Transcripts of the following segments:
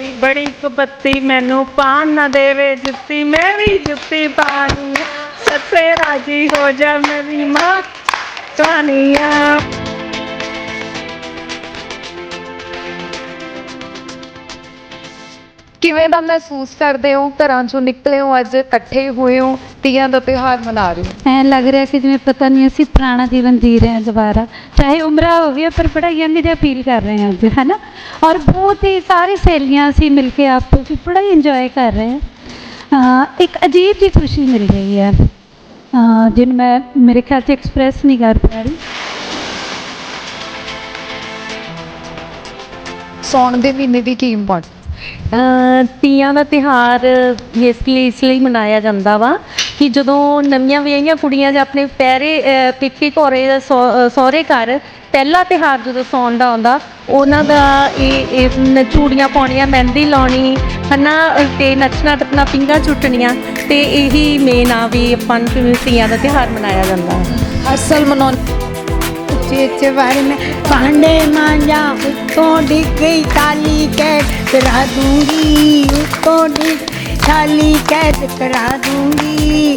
ਮੇਰੀ ਬੜੀ ਕੁਪੱਤੀ ਮੈਨੂੰ ਪਾਣ ਨਾ ਦੇਵੇ ਜੁੱਤੀ ਮੈਂ ਵੀ ਜੁੱਤੀ ਪਾਣੀ ਸੱਤੇ ਰਾਜੀ ਹੋ ਜਾ ਮੇਰੀ ਮਾਂ ਸਵਾਨੀਆ ਕਿਵੇਂ ਦਾ ਮਹਿਸੂਸ ਕਰਦੇ ਹੋ? ਘਰਾਂ ਚੋਂ ਨਿਕਲੇ ਹੋ, ਅੱਜ ਇਕੱਠੇ ਹੋਏ ਹੋ? ਤੀਆਂ ਦਾ ਤਿਉਹਾਰ ਮਨਾ ਰਹੇ ਹੋ? ਐਂ ਲੱਗ ਰਿਹਾ ਕਿ ਜਿਵੇਂ ਪਤਾ ਨਹੀਂ ਅਸੀਂ ਪੁਰਾਣਾ ਜੀਵਨ ਜੀ ਰਹੇ ਹਾਂ ਦੁਬਾਰਾ। ਚਾਹੇ ਉਮਰਾਂ ਹੋ ਪਰ ਬੜਾ ਯੰਗ ਜਿਹਾ ਫੀਲ ਕਰ ਰਹੇ ਹਾਂ ਅੱਜ ਹੈ ਨਾ ਔਰ ਬਹੁਤ ਹੀ ਸਾਰੀ ਸਹੇਲੀਆਂ ਅਸੀਂ ਮਿਲ ਕੇ ਆਪਸ ਵਿੱਚ ਬੜਾ ਇੰਜੋਏ ਕਰ ਰਹੇ ਹਾਂ। ਇੱਕ ਅਜੀਬ ਜਿਹੀ ਖੁਸ਼ੀ ਮਿਲ ਰਹੀ ਹੈ। ਜਿਹਨੂੰ ਮੈਂ ਮੇਰੇ ਖਿਆਲ 'ਚ ਐਕਸਪ੍ਰੈਸ ਨਹੀਂ ਕਰ ਪਾ ਰਹੀ। ਸੌਣ ਦੇ ਮਹੀਨੇ ਦੀ ਕੀ ਇੰਪੋਰਟੈਂਸ ਤੀਆਂ ਦਾ ਤਿਹਾਰ ਬੇਸਿਕਲੀ ਇਸ ਲਈ ਮਨਾਇਆ ਜਾਂਦਾ ਵਾ ਕਿ ਜਦੋਂ ਨਵੀਆਂ ਵਿਆਹੀਆਂ ਕੁੜੀਆਂ ਜਾਂ ਆਪਣੇ ਪਹਿਰੇ ਅ, ਪੇਕੇ ਘੋਰੇ ਦਾ ਸਹੁ- ਅ, ਸਹੁਰੇ ਘਰ ਪਹਿਲਾ ਤਿਹਾਰ ਜਦੋਂ ਸੌਣ ਦਾ ਆਉਂਦਾ ਉਹਨਾਂ ਦਾ ਇਹ ਇਹ ਨ- ਚੂੜੀਆਂ ਪਾਉਣੀਆਂ ਮਹਿੰਦੀ ਲਾਉਣੀ ਹਨਾ ਤੇ ਨੱਚਣਾ ਟੱਪਣਾ ਪਿੰਗਾ ਝੁੱਟਣੀਆਂ ਤੇ ਇਹੀ ਮੇਨ ਆ ਵੀ ਆਪਾਂ ਨੂੰ ਤੀਆਂ ਦਾ ਤਿਹਾਰ ਮਨਾਇਆ ਜਾਂਦਾ ਹੈ ਹਰ ਸਾਲ ਮਨਾਉਣ चेचवर में पांडे मांझा उसको डिग गई ताली कैद करा दूंगी उसको डिग ਖਾਲੀ ਕੈਦ ਕਰਾ ਦੂੰਗੀ।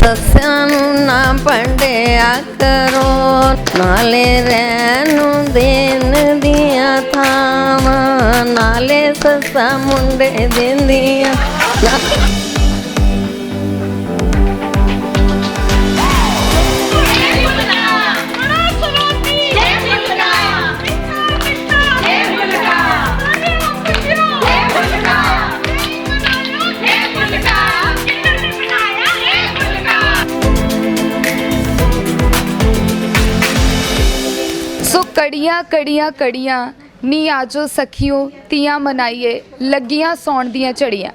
ਸੱਸਾਂ ਨੂੰ ਨਾ ਭੰਡਿਆ ਕਰੋ, ਨਾਲੇ ਰਹਿਣ ਨੂੰ ਦੇਣ ਦੀਆਂ ਥਾਵਾਂ, ਨਾਲੇ ਸੱਸਾਂ ਮੁੰਡੇ ਦਿੰਦੀਆਂ। ਸੋ ਕੜੀਆਂ ਕੜੀਆਂ ਕੜੀਆਂ। ਨੀ ਆਜੋ ਸਖੀਓ, ਤੀਆਂ ਮਨਾਈਏ, ਲੱਗੀਆਂ ਸੌਣ ਦੀਆਂ ਝੜੀਆਂ।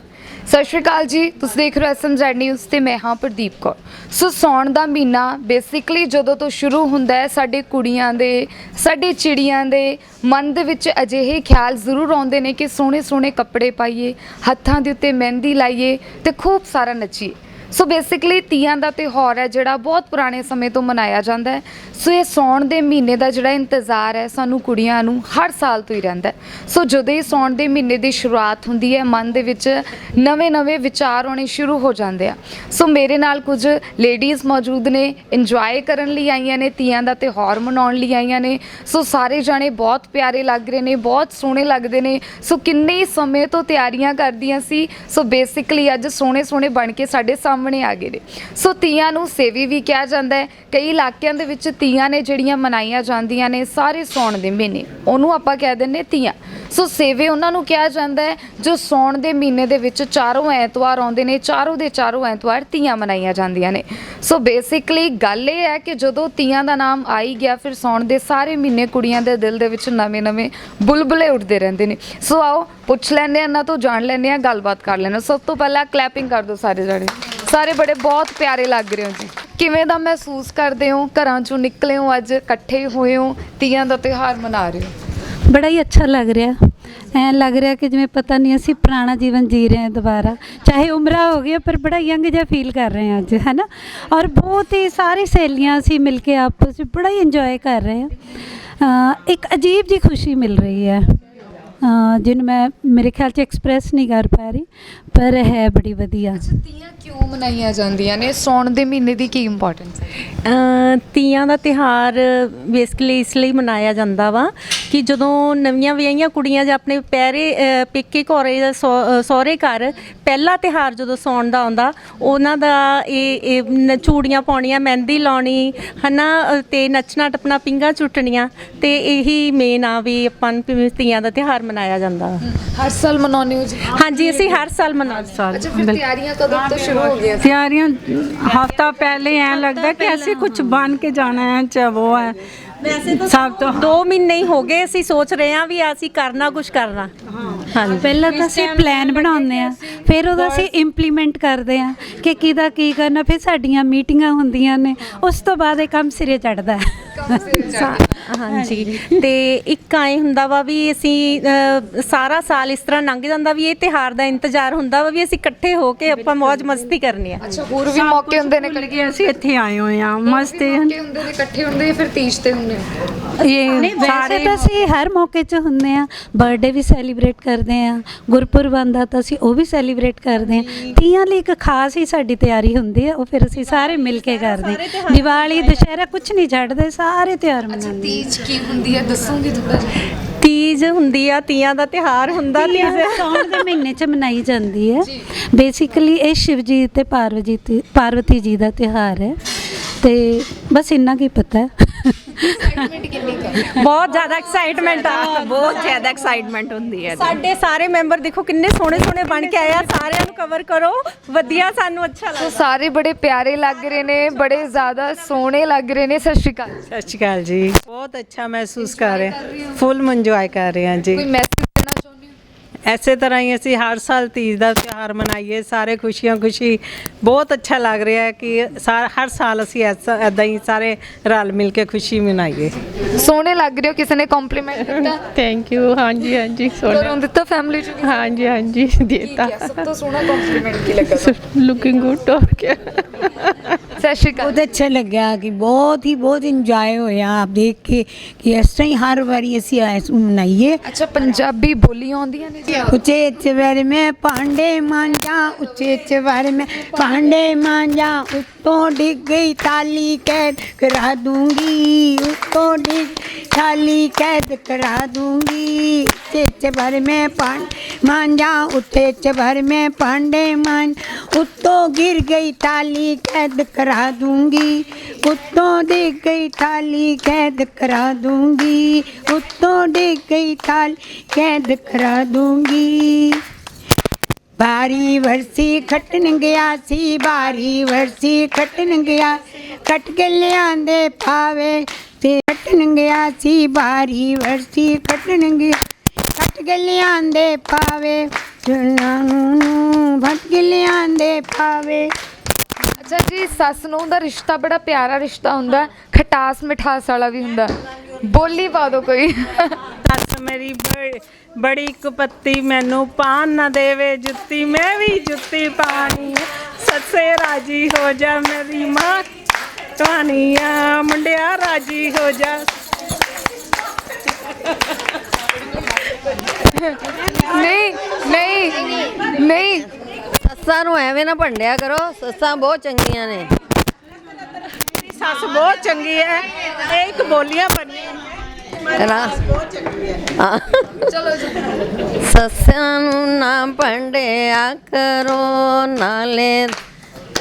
ਸਤਿ ਸ਼੍ਰੀ ਅਕਾਲ ਜੀ, ਤੁਸੀਂ ਦੇਖ ਰਹੇ ਹੋ ਐਸਐਮਜ਼ੈਡ ਨਿਊਜ਼ ਤੇ ਮੈਂ ਹਾਂ ਪ੍ਰਦੀਪ ਕੌਰ। ਸੋ ਸੌਣ ਦਾ ਮਹੀਨਾ ਬੇਸਿਕਲੀ ਜਦੋਂ ਤੋਂ ਸ਼ੁਰੂ ਹੁੰਦਾ ਹੈ, ਸਾਡੇ ਕੁੜੀਆਂ ਦੇ, ਸਾਡੇ ਚਿੜੀਆਂ ਦੇ ਮਨ ਦੇ ਵਿੱਚ ਅਜਿਹੇ ਖਿਆਲ ਜ਼ਰੂਰ ਆਉਂਦੇ ਨੇ ਕਿ ਸੋਹਣੇ ਸੋਹਣੇ ਕੱਪੜੇ ਪਾਈਏ, ਹੱਥਾਂ ਦੇ ਉੱਤੇ ਮਹਿੰਦੀ ਲਾਈਏ ਤੇ ਖੂਬ ਸਾਰਾ ਨੱਚੀਏ। ਸੋ ਬੇਸਿਕਲੀ ਤੀਆਂ ਦਾ ਤਿਉਹਾਰ ਹੈ ਜਿਹੜਾ ਬਹੁਤ ਪੁਰਾਣੇ ਸਮੇਂ ਤੋਂ ਮਨਾਇਆ ਜਾਂਦਾ ਹੈ। ਸੋ ਇਹ ਸੌਣ ਦੇ ਮਹੀਨੇ ਦਾ ਜਿਹੜਾ ਇੰਤਜ਼ਾਰ ਹੈ ਸਾਨੂੰ ਕੁੜੀਆਂ ਨੂੰ ਹਰ ਸਾਲ ਤੋਂ ਹੀ ਰਹਿੰਦਾ ਹੈ। ਸੋ ਜਦੋਂ ਹੀ ਸੌਣ ਦੇ ਮਹੀਨੇ ਦੀ ਸ਼ੁਰੂਆਤ ਹੁੰਦੀ ਹੈ, ਮਨ ਦੇ ਵਿੱਚ ਨਵੇਂ-ਨਵੇਂ ਵਿਚਾਰ ਆਉਣੇ ਸ਼ੁਰੂ ਹੋ ਜਾਂਦੇ ਆ। ਸੋ ਮੇਰੇ ਨਾਲ ਕੁਝ ਲੇਡੀਜ਼ ਮੌਜੂਦ ਨੇ ਇੰਜੋਏ ਕਰਨ ਲਈ ਆਈਆਂ ਨੇ, ਤੀਆਂ ਦਾ ਤਿਉਹਾਰ ਮਨਾਉਣ ਲਈ ਆਈਆਂ ਨੇ। ਸੋ ਸਾਰੇ ਜਾਣੇ ਬਹੁਤ ਪਿਆਰੇ ਲੱਗ ਰਹੇ ਨੇ, ਬਹੁਤ ਸੋਹਣੇ ਲੱਗਦੇ ਨੇ। ਸੋ ਕਿੰਨੇ ਹੀ ਸਮੇਂ ਤੋਂ ਤਿਆਰੀਆਂ ਕਰਦੀਆਂ ਸੀ। ਸੋ ਬੇਸਿਕਲੀ ਅੱਜ ਸੋਹਣੇ ਸੋਹਣੇ ਬਣ ਕੇ ਸਾਡੇ ਸਾਹਮਣੇ ਸਾਹਮਣੇ ਆ ਗਏ ਨੇ। ਸੋ ਤੀਆਂ ਨੂੰ ਸੇਵੀ ਵੀ ਕਿਹਾ ਜਾਂਦਾ ਹੈ। ਕਈ ਇਲਾਕਿਆਂ ਦੇ ਵਿੱਚ ਤੀਆਂ ਨੇ ਜਿਹੜੀਆਂ ਮਨਾਈਆਂ ਜਾਂਦੀਆਂ ਨੇ, ਸਾਰੇ ਸੌਣ ਦੇ ਮਹੀਨੇ। ਉਹਨੂੰ ਆਪਾਂ ਕਹਿ ਦਿੰਦੇ ਤੀਆਂ। ਸੋ ਸੇਵੇ ਉਹਨਾਂ ਨੂੰ ਕਿਹਾ ਜਾਂਦਾ ਹੈ, ਜੋ ਸੌਣ ਦੇ ਮਹੀਨੇ ਦੇ ਵਿੱਚ ਚਾਰੋਂ ਐਤਵਾਰ ਆਉਂਦੇ ਨੇ, ਚਾਰੋਂ ਦੇ ਚਾਰੋਂ ਐਤਵਾਰ ਤੀਆਂ ਮਨਾਈਆਂ ਜਾਂਦੀਆਂ ਨੇ। ਸੋ ਬੇਸਿਕਲੀ ਗੱਲ ਇਹ ਹੈ ਕਿ ਜਦੋਂ ਤੀਆਂ ਦਾ ਨਾਮ ਆਈ ਗਿਆ, ਫਿਰ ਸੌਣ ਦੇ ਸਾਰੇ ਮਹੀਨੇ ਕੁੜੀਆਂ ਦੇ ਦਿਲ ਦੇ ਵਿੱਚ ਨਵੇਂ-ਨਵੇਂ ਬੁਲਬੁਲੇ ਉੱਠਦੇ ਰਹਿੰਦੇ ਨੇ। ਸੋ ਆਓ, ਪੁੱਛ ਲੈਂਦੇ ਆ ਇਹਨਾਂ ਤੋਂ ਜਾਣ ਲੈਂਦੇ ਆ ਗੱਲਬਾਤ ਕਰ ਲੈਂਦੇ ਹਾਂ। ਸਭ ਤੋਂ ਪਹਿਲਾਂ ਕਲੈਪਿੰਗ ਕਰ ਦਿਓ ਸਾਰੇ ਜਣੇ। ਸਾਰੇ ਬੜੇ ਬਹੁਤ ਪਿਆਰੇ ਲੱਗ ਰਹੇ ਹੋ ਜੀ। ਕਿਵੇਂ ਦਾ ਮਹਿਸੂਸ ਕਰਦੇ ਹੋ? ਘਰਾਂ ਚੋਂ ਨਿਕਲੇ ਹੋ ਅੱਜ, ਇਕੱਠੇ ਹੋਏ ਹੋ, ਤੀਆਂ ਦਾ ਤਿਉਹਾਰ ਮਨਾ ਰਹੇ ਹੋ? ਬੜਾ ਹੀ ਅੱਛਾ ਲੱਗ ਰਿਹਾ। ਐਂ ਲੱਗ ਰਿਹਾ ਕਿ ਜਿਵੇਂ ਪਤਾ ਨਹੀਂ ਅਸੀਂ ਪੁਰਾਣਾ ਜੀਵਨ ਜੀ ਰਹੇ ਹਾਂ ਦੁਬਾਰਾ। ਚਾਹੇ ਉਮਰਾ ਹੋ ਗਈਆਂ, ਪਰ ਬੜਾ ਯੰਗ ਜਿਹਾ ਫੀਲ ਕਰ ਰਹੇ ਹਾਂ ਅੱਜ ਹੈ ਨਾ ਔਰ ਬਹੁਤ ਹੀ ਸਾਰੀ ਸਹੇਲੀਆਂ ਅਸੀਂ ਮਿਲ ਕੇ ਆਪਸ ਵਿੱਚ ਬੜਾ ਹੀ ਇੰਜੋਏ ਕਰ ਰਹੇ ਹਾਂ। ਇੱਕ ਅਜੀਬ ਜਿਹੀ ਖੁਸ਼ੀ ਮਿਲ ਰਹੀ ਹੈ। ਜਿਹਨੂੰ ਮੈਂ ਮੇਰੇ ਖਿਆਲ 'ਚ ਐਕਸਪ੍ਰੈਸ ਨਹੀਂ ਕਰ ਪਾ ਰਹੀ ਪਰ ਹੈ ਬੜੀ ਵਧੀਆ। ਤੀਆਂ ਕਿਉਂ ਮਨਾਈਆਂ ਜਾਂਦੀਆਂ ਨੇ? ਸੌਣ ਦੇ ਮਹੀਨੇ ਦੀ ਕੀ ਇੰਪੋਰਟੈਂਸ ਹੈ? ਤੀਆਂ ਦਾ ਤਿਹਾਰ ਬੇਸਿਕਲੀ ਇਸ ਲਈ ਮਨਾਇਆ ਜਾਂਦਾ ਵਾ ਕਿ ਜਦੋਂ ਨਵੀਆਂ ਵਿਆਹੀਆਂ ਕੁੜੀਆਂ ਜਾਂ ਆਪਣੇ ਪਹਿਰੇ ਅ, ਪੇਕੇ ਘੋਰੇ ਦਾ ਸਹੁ- ਅ, ਸਹੁਰੇ ਘਰ ਪਹਿਲਾ ਤਿਹਾਰ ਜਦੋਂ ਸੌਣ ਦਾ ਆਉਂਦਾ ਉਹਨਾਂ ਦਾ ਇਹ ਇਹ ਨ- ਚੂੜੀਆਂ ਪਾਉਣੀਆਂ ਮਹਿੰਦੀ ਲਾਉਣੀ ਹਨਾ ਅ, ਤੇ ਨੱਚਣਾ ਟੱਪਣਾ ਪਿੰਗਾ ਝੁੱਟਣੀਆਂ ਤੇ ਇਹੀ ਮੇਨ ਆ ਵੀ ਆਪਾਂ ਨੂੰ ਤੀਆਂ ਦਾ ਤਿਹਾਰ ਮਨਾਇਆ ਜਾਂਦਾ। ਹਰ ਸਾਲ ਮਨਾਉਂਦੇ ਹੋ ਜੀ? ਹਾਂਜੀ ਅਸੀਂ ਹਰ ਸਾਲ ਮਨਾਉਂਦੇ ਅੱਛਾ ਫਿਰ ਤਿਆਰੀਆਂ ਕਦੋਂ ਤੋਂ ਸ਼ੁਰੂ ਹੋ ਗਈਆਂ? ਸੀ? ਤਿਆਰੀਆਂ ਹਫਤਾ ਪਹਿਲੇ ਐ ਲੱਗਦਾ ਕਿ ਅਸੀਂ ਕੁਝ ਬਣ ਕੇ ਜਾਣਾ ਹੈ ਚਾਹੇ ਹੈ ਸਭ ਤੋਂ 2 ਮਹੀਨੇ ਹੀ ਹੋ ਗਏ ਅਸੀਂ ਸੋਚ ਰਹੇ ਹਾਂ ਵੀ ਅਸੀਂ ਕਰਨਾ ਕੁਝ ਕਰਨਾ। ਹਾਂਜੀ। ਪਹਿਲਾਂ ਤਾਂ ਅਸੀਂ ਪਲਾਨ ਬਣਾਉਂਦੇ ਆ ਫਿਰ ਉਹਦਾ ਅਸੀਂ ਇੰਪਲੀਮੈਂਟ ਕਰਦੇ ਆ ਕਿ ਕਿਹਦਾ ਕੀ ਕਰਨਾ ਫਿਰ ਸਾਡੀਆਂ ਮੀਟਿੰਗਾਂ ਹੁੰਦੀਆਂ ਨੇ ਉਸ ਤੋਂ ਬਾਅਦ ਇਹ ਕੰਮ ਸਿਰੇ ਚੜਦਾ ਹੈ। ਹਾਂਜੀ। ਤੇ ਇੱਕ ਆਏ ਹੁੰਦਾ ਵਾ ਵੀ ਅਸੀਂ ਸਾਰਾ ਸਾਲ ਇਸ ਤਰ੍ਹਾਂ ਲੰਘ ਜਾਂਦਾ ਵੀ ਇਹ ਤਿਹਾਰ ਦਾ ਇੰਤਜ਼ਾਰ ਹੁੰਦਾ ਵਾ ਵੀ ਅਸੀਂ ਇਕੱਠੇ ਹੋ ਕੇ ਆਪਾਂ ਮौज ਮਸਤੀ ਕਰਨੀ ਆ। ਅੱਛਾ ਹੋਰ ਵੀ ਮੌਕੇ ਹੁੰਦੇ ਨੇ ਕਿ ਅਸੀਂ ਇੱਥੇ ਆਏ ਹੋਏ ਆ ਮਸਤ ਮੌਕੇ ਹੁੰਦੇ ਨੇ ਇਕੱਠੇ ਹੁੰਦੇ ਜਾਂ ਫਿਰ ਤੀਜ ਤੇ ਹੁੰਦੇ ਆ? ਇਹ ਵੈਸੇ ਤਾਂ ਅਸੀਂ ਹਰ ਮੌਕੇ 'ਚ ਹੁੰਦੇ ਆ ਬਰਥਡੇ ਵੀ ਸੈਲੀਬ੍ਰੇਟ ਕਰਦੇ ਆ ਗੁਰਪੁਰਬ ਆਉਂਦਾ ਤਾਂ ਅਸੀਂ ਉਹ ਵੀ ਸੈਲੀਬ੍ਰੇਟ ਕਰਦੇ ਆ। ਤੀਆਂ ਲਈ ਇੱਕ ਖਾਸ ਹੀ ਸਾਡੀ ਤਿਆਰੀ ਹੁੰਦੀ ਹੈ ਉਹ ਫਿਰ ਅਸੀਂ ਸਾਰੇ ਮਿਲ ਕੇ ਕਰਦੇ। ਦੀਵਾਲੀ ਦੁਸ਼ਹਿਰਾ ਕੁਝ ਨਹੀਂ ਛੱਡਦੇ ਸਾਰੇ ਤਿਉਹਾਰ ਮਨਾਉਂਦੇ ਤੀਜ ਕੀ ਹੁੰਦੀ ਹੈ? ਦੱਸੋਗੇ ਥੋੜਾ ਜਿਹਾ ਤੀਜ ਹੁੰਦੀ ਆ ਤੀਆਂ ਦਾ ਤਿਹਾਰ ਹੁੰਦਾ ਤੀਜ। ਸਾਉਣ ਦੇ ਮਹੀਨੇ 'ਚ ਮਨਾਈ ਜਾਂਦੀ ਹੈ। ਬੇਸਿਕਲੀ ਇਹ ਸ਼ਿਵ ਜੀ ਤੇ ਪਾਰਵਤੀ ਜੀ ਪਾਰਵਤੀ ਜੀ ਦਾ ਤਿਉਹਾਰ ਹੈ। ਤੇ ਬਸ ਇੰਨਾ ਕੀ ਪਤਾ। ਹੈ ਬਹੁਤ ਜ਼ਿਆਦਾ ਐਕਸਾਈਟਮੈਂਟ ਆ। ਬਹੁਤ ਜ਼ਿਆਦਾ। ਐਕਸਾਈਟਮੈਂਟ ਹੁੰਦੀ ਹੈ ਸਾਡੇ ਸਾਰੇ ਮੈਂਬਰ ਦੇਖੋ ਕਿੰਨੇ ਸੋਹਣੇ ਸੋਹਣੇ ਬਣ ਕੇ ਆਏ ਆ। ਸਾਰਿਆਂ ਨੂੰ ਕਵਰ ਕਰੋ। ਵਧੀਆ ਸਾਨੂੰ ਅੱਛਾ ਸੋ ਲੱਗਦਾ ਸਾਰੇ ਬੜੇ ਪਿਆਰੇ ਲੱਗ ਰਹੇ ਨੇ ਬੜੇ ਜ਼ਿਆਦਾ ਸੋਹਣੇ ਲੱਗ ਰਹੇ ਨੇ। ਸਤਿ ਸ਼੍ਰੀ ਅਕਾਲ। ਸਤਿ ਸ਼੍ਰੀ ਅਕਾਲ ਜੀ। ਬਹੁਤ ਅੱਛਾ ਮਹਿਸੂਸ ਕਰ ਰਹੇ ਹਾਂ। ਫੁੱਲ ਇੰਜੋਏ ਕਰ ਰਹੇ ਹਾਂ ਜੀ। ਕੋਈ ਮੈਸੇਜ ਐਸੇ ਤਰ੍ਹਾਂ ਹੀ ਅਸੀਂ ਹਰ ਸਾਲ ਤੀਜ ਦਾ ਤਿਉਹਾਰ ਮਨਾਈਏ ਸਾਰੇ ਖੁਸ਼ੀਆਂ ਖੁਸ਼ੀ। ਬਹੁਤ ਅੱਛਾ ਲੱਗ ਰਿਹਾ ਹੈ ਕਿ ਸਾ- ਹਰ ਸਾਲ ਅਸੀਂ ਐਸਾ ਐਦਾਂ ਹੀ ਸਾਰੇ ਰਲ ਮਿਲ ਕੇ ਖੁਸ਼ੀ ਮਨਾਈਏ। ਸੋਹਣੇ ਲੱਗ ਰਹੇ ਹੋ ਕਿਸੇ ਨੇ ਕੰਪਲੀਮੈਂਟ ਦਿੱਤਾ? ਥੈਂਕ ਯੂ ਹਾਂਜੀ ਹਾਂਜੀ ਘਰੋਂ ਦਿੱਤਾ ਫੈਮਿਲੀ ਚ? ਹਾਂਜੀ ਹਾਂਜੀ ਕੀ ਕਿਹਾ? ਸਭ ਤੋਂ ਸੋਹਣਾ ਕੰਪਲੀਮੈਂਟ ਕੀ ਲੱਗਾ ਲੁਕਿੰਗ ਗੁੱਡ ਔਰ ਕਿਆ ਸਤਿ ਸ਼੍ਰੀ ਅਕਾਲ। ਬਹੁਤ ਅੱਛਾ ਲੱਗਿਆ ਕਿ ਬਹੁਤ ਹੀ ਬਹੁਤ ਇੰਜੋਏ ਹੋਇਆ। ਆਪ ਦੇਖ ਕੇ ਕਿ ਇਸ ਤਰ੍ਹਾਂ ਹੀ ਹਰ ਵਾਰੀ ਅਸੀਂ ਆਏ ਮਨਾਈਏ। ਅੱਛਾ ਪੰਜਾਬੀ ਬੋਲੀਆਂ ਆਉਂਦੀਆਂ ਨੇ ਜੀ? ਉੱਚੇ ਚਵਰ ਮੈਂ ਪਾਂਡੇ ਮਾਂਜਾ ਉੱਚੇ ਚਵਰ ਮੈਂ ਪਾਂਡੇ ਮਾਂਜਾ ਉੱਤੋਂ ਡਿੱਗ ਗਈ ਤਾਲੀ ਕੈਦ ਕਰਾ ਦੂੰਗੀ। ਉੱਤੋਂ ਡਿੱਗ ਤਾਲੀ ਕੈਦ ਕਰਾ ਦੂੰਗੀ। ਉੱਚੇ ਚਵਰ ਮੈਂ ਪਾਂਡੇ ਮਾਂਜਾ ਉੱਤੇ ਚਵਰ ਮੈਂ ਪਾਂਡੇ ਮਾਂ ਉੱਤੋਂ ਗਿਰ ਗਈ ਤਾਲੀ ਕੈਦ ਕਰਾ ਦੂੰਗੀ। ਉੱਤੋਂ ਡਿੱਗ ਗਈ ਤਾਲੀ ਕੈਦ ਕਰਾ ਦੂੰਗੀ। ਉੱਤੋਂ ਡਿੱਗ ਗਈ ਤਾਲੀ ਕੈਦ ਕਰਾ ਦੂੰਗੀ। ਬਾਰੀ ਵਰਸੀ ਖੱਟਣ ਗਿਆ ਸੀ, ਬਾਰੀ ਵਰਸੀ ਖੱਟਣ ਗਿਆ। ਕੱਟ ਕੇ ਲਿਆਂਦੇ ਪਾਵੇ ਤੇ ਖੱਟਣ ਗਿਆ ਸੀ, ਬਾਰੀ ਵਰਸੀ ਖੱਟਣ ਗਿਆ। ਕੱਟ ਕੇ ਲਿਆਂਦੇ ਪਾਵੇ ਚੁਣਾ ਨੂੰ ਭੱਟ ਕੇ ਲਿਆਂਦੇ ਪਾਵੇ। ਅੱਛਾ ਜੀ ਸੱਸ ਨੂੰ ਦਾ ਰਿਸ਼ਤਾ ਬੜਾ ਪਿਆਰਾ ਰਿਸ਼ਤਾ ਹੁੰਦਾ ਖਟਾਸ ਮਿਠਾਸ ਵਾਲਾ ਵੀ ਹੁੰਦਾ ਬੋਲੀ ਪਾ ਦਿਓ ਕੋਈ। ਸੱਸ ਮੇਰੀ ਬ- ਬੜੀ ਕੁਪੱਤੀ ਮੈਨੂੰ ਪਾਣ ਨਾ ਦੇਵੇ ਜੁੱਤੀ ਮੈਂ ਵੀ ਜੁੱਤੀ ਪਾਣੀ ਆ। ਸੱਸੇ ਰਾਜੀ ਹੋ ਜਾ ਮੇਰੀ ਮਾਂ ਕਹਾਣੀਆ ਮੁੰਡਿਆ ਰਾਜੀ ਹੋ ਜਾ। ਨਹੀਂ ਨਹੀਂ ਨਹੀਂ ਸੱਸਾਂ ਨੂੰ ਐਵੇਂ ਨਾ ਭੰਡਿਆ ਕਰੋ ਸੱਸਾਂ ਬਹੁਤ ਚੰਗੀਆਂ ਨੇ। ਮੇਰੀ ਸੱਸ ਬਹੁਤ ਚੰਗੀ ਹੈ ਇਹ ਇੱਕ ਬੋਲੀਆਂ ਬਣੀਆਂ ਰਾ ਹਾਂ। ਸੱਸਾਂ ਨੂੰ ਨਾ ਭੰਡਿਆ ਕਰੋ ਨਾਲੇ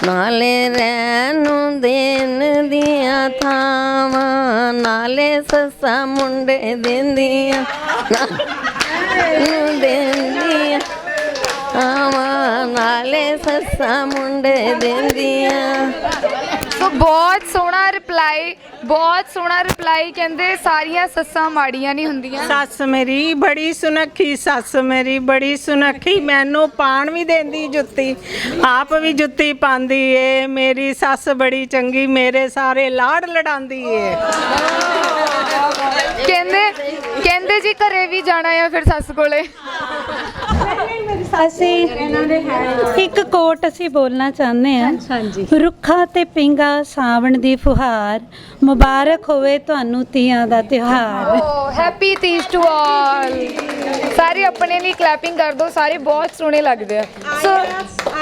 ਨਾਲੇ ਰਹਿਣ ਨੂੰ ਦੇਣ ਦੀਆਂ ਥਾਵਾਂ ਨਾਲੇ ਸੱਸਾਂ ਮੁੰਡੇ ਦਿੰਦੀਆਂ ਨੂੰ ਦਿੰਦੀਆਂ ਥਾਵਾਂ ਨਾਲੇ ਸੱਸਾਂ ਮੁੰਡੇ ਦਿੰਦੀਆਂ। ਸੋ ਬਹੁਤ ਸੋਹਣਾ ਰਿਪਲਾਈ ਬਹੁਤ ਸੋਹਣਾ ਰਿਪਲਾਈ ਕਹਿੰਦੇ ਸਾਰੀਆਂ ਸੱਸਾਂ ਮਾੜੀਆਂ ਨਹੀਂ ਹੁੰਦੀਆਂ। ਸੱਸ ਮੇਰੀ ਬੜੀ ਸੁਨੱਖੀ ਸੱਸ ਮੇਰੀ ਬੜੀ ਸੁਨੱਖੀ ਮੈਨੂੰ ਪਾਣ ਵੀ ਦਿੰਦੀ ਜੁੱਤੀ ਆਪ ਵੀ ਜੁੱਤੀ ਪਾਉਂਦੀ ਏ। ਮੇਰੀ ਸੱਸ ਬੜੀ ਚੰਗੀ ਮੇਰੇ ਸਾਰੇ ਲਾੜ ਲਡਾਉਂਦੀ ਏ। ਕਹਿੰਦੇ ਕਹਿੰਦੇ ਜੀ ਘਰੇ ਵੀ ਜਾਣਾ ਆ ਫਿਰ ਸੱਸ ਕੋਲੇ। ਅਸੀਂ ਇੱਕ ਕੋਟ ਅਸੀਂ ਬੋਲਣਾ ਚਾਹੁੰਦੇ ਹਾਂ। ਹਾਂਜੀ ਰੁੱਖਾਂ ਤੇ ਪਿੰਗਾ ਸਾਵਣ ਦੀ ਫੁਹਾਰ ਮੁਬਾਰਕ ਹੋਵੇ ਤੁਹਾਨੂੰ ਤੀਆਂ ਦਾ ਤਿਉਹਾਰ। ਹੈਪੀ ਤੀਜ ਟੂ ਆਲ ਸਾਰੇ ਆਪਣੇ ਲਈ ਕਲੈਪਿੰਗ ਕਰ ਦਿਓ ਸਾਰੇ ਬਹੁਤ ਸੋਹਣੇ ਲੱਗਦੇ ਆ। ਸੋ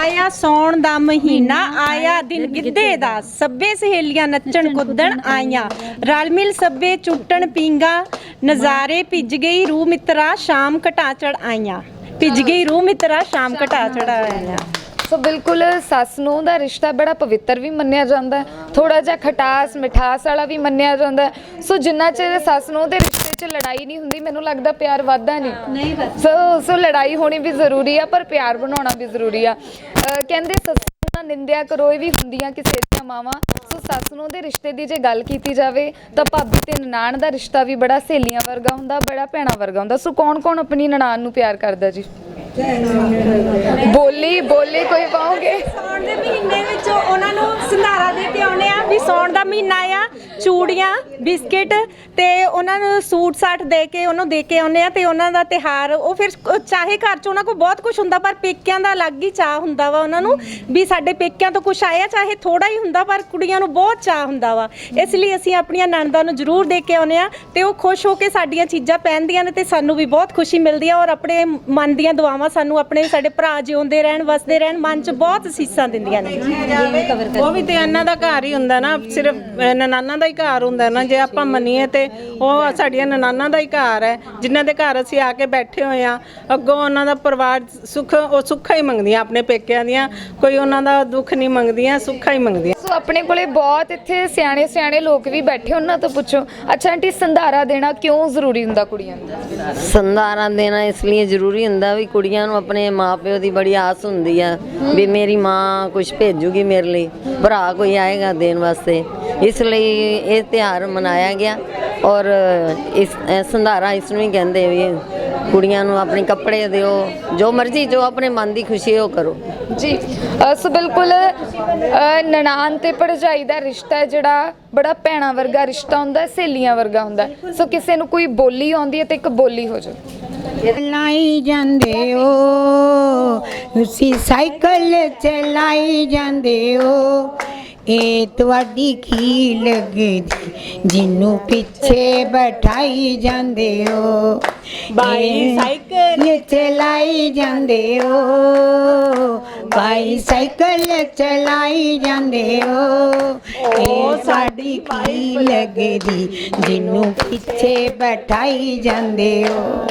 ਆਇਆ ਸੌਣ ਦਾ ਮਹੀਨਾ ਆਇਆ ਦਿਨ ਗਿੱਧੇ ਦਾ। ਸੱਬੇ ਸਹੇਲੀਆਂ ਨੱਚਣ ਕੁੱਦਣ ਆਈਆਂ। ਰਲ ਮਿਲ ਸੱਬੇ ਚੁੱਟਣ ਪੀਂਗਾ ਨਜ਼ਾਰੇ ਭਿੱਜ ਗਈ ਰੂ ਮਿੱਤਰਾ ਸ਼ਾਮ ਘਟਾ ਚੜ ਆਈਆਂ। ਭਿੱਜ ਗਈ ਰੂ ਮਿੱਤਰਾ ਸ਼ਾਮ ਘਟਾ ਚੜ ਆਈਆਂ ਸੋ ਬਿਲਕੁਲ ਸੱਸ ਨੂੰ ਦਾ ਰਿਸ਼ਤਾ ਬੜਾ ਪਵਿੱਤਰ ਵੀ ਮੰਨਿਆ ਜਾਂਦਾ ਥੋੜਾ ਜਿਹਾ ਖਟਾਸ ਮਿਠਾਸ ਵਾਲਾ ਵੀ ਮੰਨਿਆ ਜਾਂਦਾ ਸੋ ਜਿੰਨਾ ਚਿਰ ਸੱਸ ਨੂੰ ਦੇ ਰਿਸ਼ਤੇ 'ਚ ਲੜਾਈ ਨਹੀਂ ਹੁੰਦੀ ਮੈਨੂੰ ਲੱਗਦਾ ਪਿਆਰ ਵੱਧਦਾ ਨਹੀਂ। ਨਹੀਂ ਬਸ ਸੋ ਸੋ ਲੜਾਈ ਹੋਣੀ ਵੀ ਜ਼ਰੂਰੀ ਆ ਪਰ ਪਿਆਰ ਬਣਾਉਣਾ ਵੀ ਜ਼ਰੂਰੀ ਆ। ਅਹ ਕਹਿੰਦੇ ਸੱਸ ਨੂੰ ਨਾ ਨਿੰਦਿਆ ਕਰੋ ਇਹ ਵੀ ਹੁੰਦੀਆਂ ਕਿਸੇ ਦੀਆਂ ਮਾਵਾਂ। ਸੋ ਸੱਸ ਨੂੰ ਦੇ ਰਿਸ਼ਤੇ ਦੀ ਜੇ ਗੱਲ ਕੀਤੀ ਜਾਵੇ, ਤਾਂ ਭਾਬੀ ਤੇ ਨਨਾਣ ਦਾ ਰਿਸ਼ਤਾ ਵੀ ਬੜਾ ਸਹੇਲੀਆਂ ਵਰਗਾ ਹੁੰਦਾ, ਬੜਾ ਭੈਣਾ ਵਰਗਾ ਹੁੰਦਾ। ਸੋ ਕੌਣ ਕੌਣ ਆਪਣੀ ਨਨਾਣ ਨੂੰ ਪਿਆਰ ਕਰਦਾ ਜੀ? ਬੋਲੀ ਬੋਲੀ ਕੋਈ ਪਾਓਗੇ ਸੌਣ ਦੇ ਮਹੀਨੇ ਵਿੱਚ ਉਹਨਾਂ ਨੂੰ ਸੰਧਾਰਾ ਦੇ ਕੇ ਆਉਣੇ ਆ ਵੀ ਸੌਣ ਦਾ ਮਹੀਨਾ ਆ, ਚੂੜੀਆਂ, ਬਿਸਕਿਟ ਤੇ ਉਹਨਾਂ ਨੂੰ ਸੂਟ ਸਾਟ ਦੇ ਕੇ, ਉਹਨੂੰ ਦੇ ਕੇ ਆਉਣੇ ਆ ਤੇ ਉਹਨਾਂ ਦਾ ਤਿਹਾਰ ਉਹ ਫਿਰ ਚਾਹੇ ਘਰ 'ਚ ਉਹਨਾਂ ਕੋਲ ਬਹੁਤ ਕੁਝ ਹੁੰਦਾ, ਪਰ ਪੇਕਿਆਂ ਦਾ ਅਲੱਗ ਹੀ ਚਾਹ ਹੁੰਦਾ ਵਾ ਉਹਨਾਂ ਨੂੰ ਵੀ ਸਾਡੇ ਪੇਕਿਆਂ ਤੋਂ ਕੁਝ ਆਇਆ, ਚਾਹੇ ਥੋੜਾ ਹੀ ਹੁੰਦਾ, ਪਰ ਕੁੜੀਆਂ ਨੂੰ ਬਹੁਤ ਚਾਹ ਹੁੰਦਾ ਵਾ। ਇਸ ਲਈ ਅਸੀਂ ਆਪਣੀਆਂ ਨਣਦਾਂ ਨੂੰ ਜ਼ਰੂਰ ਦੇ ਕੇ ਆਉਣੇ ਆ ਤੇ ਉਹ ਖੁਸ਼ ਹੋ ਕੇ ਸਾਡੀਆਂ ਚੀਜ਼ਾਂ ਪਹਿਨਦੀਆਂ ਨੇ ਤੇ ਸਾਨੂੰ ਵੀ ਬਹੁਤ ਖੁਸ਼ੀ ਮਿਲਦੀ ਆ ਔਰ ਆਪਣੇ ਮਨ ਦੀਆਂ ਦੁਆਵਾਂ ਸਾਨੂੰ ਆਪਣੇ ਸਾਡੇ ਭਰਾ ਜਿਉਂਦੇ ਰਹਿਣ ਵਸਦੇ ਰਹਿਣ ਮਨ 'ਚ ਬਹੁਤ ਅਸੀਸਾਂ ਦਿੰਦੀਆਂ ਨੇ। ਉਹ ਵੀ ਤੇ ਇਹਨਾਂ ਦਾ ਘਰ ਹੀ ਹੁੰਦਾ ਨਾ ਸਿਰਫ ਨਨਾਨਾ ਦਾ ਹੀ ਘਰ ਹੁੰਦਾ ਨਾ ਜੇ ਆਪਾਂ ਮੰਨੀਏ ਤੇ ਉਹ ਸਾਡੀਆਂ ਨਨਾਨਾ ਦਾ ਹੀ ਘਰ ਹੈ ਜਿਨ੍ਹਾਂ ਦੇ ਘਰ ਅਸੀਂ ਆ ਕੇ ਬੈਠੇ ਹੋਏ ਆ ਅੱਗੋਂ ਉਹਨਾਂ ਦਾ ਪਰਿਵਾਰ ਸੁੱਖ ਉਹ ਸੁੱਖਾਂ ਹੀ ਮੰਗਦੀਆਂ ਆਪਣੇ ਪੇਕਿਆਂ ਦੀਆਂ ਕੋਈ ਉਹਨਾਂ ਦਾ ਦੁੱਖ ਨਹੀਂ ਮੰਗਦੀਆਂ ਸੁੱਖਾਂ ਹੀ ਮੰਗਦੀਆਂ। ਸੋ ਆਪਣੇ ਕੋਲੇ ਬਹੁਤ ਇੱਥੇ ਸਿਆਣੇ ਸਿਆਣੇ ਲੋਕ ਵੀ ਬੈਠੇ ਉਹਨਾਂ ਤੋਂ ਪੁੱਛੋ ਅੱਛਾ ਆਂਟੀ ਸੰਧਾਰਾ ਦੇਣਾ ਕਿਉਂ ਜ਼ਰੂਰੀ ਹੁੰਦਾ ਕੁੜੀਆਂ ਨੂੰ? ਸੰਧਾਰਾ ਦੇਣਾ ਇਸ ਲਈ ਜ਼ਰੂਰੀ ਹੁੰਦਾ ਵੀ ਕੁੜੀਆਂ ਨੂੰ ਆਪਣੇ ਮਾਪਿਓ ਦੀ ਬੜੀ ਆਸ ਹੁੰਦੀ ਆ ਵੀ ਮੇਰੀ ਮਾਂ ਕੁਝ ਭੇਜੂਗੀ ਮੇਰੇ ਲਈ ਭਰਾ ਕੋਈ ਆਏਗਾ ਦੇਣ ਵਾਸਤੇ। ਇਸ ਲਈ ਇਹ ਤਿਉਹਾਰ ਮਨਾਇਆ ਗਿਆ ਔਰ ਇਸ ਸੰਧਾਰਾ ਇਸ ਨੂੰ ਹੀ ਕਹਿੰਦੇ ਵੀ ਕੁੜੀਆਂ ਨੂੰ ਆਪਣੇ ਕੱਪੜੇ ਦਿਓ ਜੋ ਮਰਜ਼ੀ ਜੋ ਆਪਣੇ ਮਨ ਦੀ ਖੁਸ਼ੀ ਉਹ ਕਰੋ। ਜੀ ਅ, ਸੋ ਬਿਲਕੁਲ ਅ, ਨਨਾਣ ਤੇ ਭਰਜਾਈ ਦਾ ਰਿਸ਼ਤਾ ਹੈ ਜਿਹੜਾ ਬੜਾ ਭੈਣਾ ਵਰਗਾ ਰਿਸ਼ਤਾ ਹੁੰਦਾ ਸਹੇਲੀਆਂ ਵਰਗਾ ਹੁੰਦਾ। ਸੋ ਕਿਸੇ ਨੂੰ ਕੋਈ ਬੋਲੀ ਆਉਂਦੀ ਹੈ ਤੇ ਇੱਕ ਬੋਲੀ ਹੋ ਜਾਵੇ। ਚਲਾਈ ਜਾਂਦੇ ਹੋ ਤੁਸੀਂ ਸਾਈਕਲ ਚਲਾਈ ਜਾਂਦੇ ਹੋ ਇਹ ਤੁਹਾਡੀ ਕੀ ਲੱਗਦੀ ਜਿਹਨੂੰ ਪਿੱਛੇ ਬਿਠਾਈ ਜਾਂਦੇ ਹੋ ਬਾਈ ਸਾਈਕਲ ਚਲਾਈ ਜਾਂਦੇ ਹੋ ਬਾਈ ਸਾਈਕਲ ਚਲਾਈ ਜਾਂਦੇ ਹੋ ਇਹ ਸਾਡੀ ਕੀ ਲੱਗਦੀ ਜਿਹਨੂੰ ਪਿੱਛੇ ਬਿਠਾਈ ਜਾਂਦੇ ਹੋ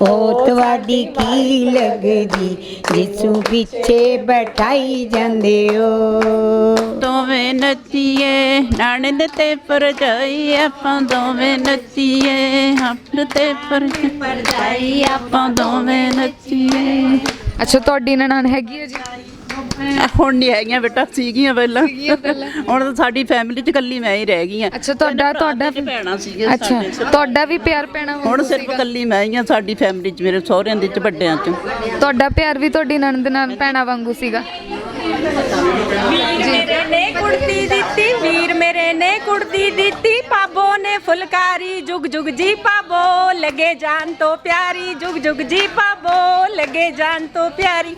ਉਹ ਤੁਹਾਡੀ ਕੀ ਲੱਗਦੀ? ਜਿਸੂ ਪਿੱਛੇ ਬਿਠਾਈ ਜਾਂਦੇ ਹੋ। ਦੋਵੇਂ ਨੱਚੀਏ ਨਣਦ ਤੇ ਪਰਜਾਈ ਆਪਾਂ ਦੋਵੇਂ ਨੱਚੀਏ ਹੱਥ ਤੇ ਪਰਜਾਈ ਆਪਾਂ ਦੋਵੇਂ ਨੱਚੀਏ। ਅੱਛਾ ਤੁਹਾਡੀ ਨਨਾਣ ਹੈਗੀ ਹੈ ਜੀ? ਹੁਣ ਨਹੀਂ ਹੈਗੀਆਂ ਬੇਟਾ ਸੀਗੀਆਂ ਪਹਿਲਾਂ। ਹੁਣ ਤਾਂ ਸਾਡੀ ਫੈਮਿਲੀ ਚ ਇਕੱਲੀ ਮੈਂ ਹੀ ਰਹਿ ਗਈ ਆ। ਅੱਛਾ ਤੁਹਾਡਾ ਤੁਹਾਡਾ ਭੈਣਾਂ ਸੀਗੀਆਂ ਅੱਛਾ ਤੁਹਾਡਾ ਵੀ ਪਿਆਰ ਪੈਣਾ ਹੁਣ ਸਿਰਫ ਇਕੱਲੀ ਮੈਂ ਹੀ ਆ ਸਾਡੀ ਫੈਮਿਲੀ ਚ ਮੇਰੇ ਸਹੁਰਿਆਂ ਦੇ ਚ ਵੱਡਿਆਂ ਚ। ਤੁਹਾਡਾ ਪਿਆਰ ਵੀ ਤੁਹਾਡੀ ਨਣਦ ਨਾਲ ਭੈਣਾ ਵਾਂਗੂ ਸੀਗਾ। ਮੇਰੇ ਨੇ ਕੁੜਤੀ ਦਿੱਤੀ ਵੀਰ ਮੇਰੇ ਨੇ ਕੁੜਤੀ ਦਿੱਤੀ ਪਾਬੋ ਨੇ ਫੁਲਕਾਰੀ ਜੁਗ ਜੁਗ ਜੀ ਪਾਬੋ ਲਗੇ ਜਾਨ ਤੋਂ ਪਿਆਰੀ ਜੁਗ ਜੁਗ ਜੀ ਪਾਬੋ ਲਗੇ ਜਾਨ ਤੋਂ ਪਿਆਰੀ।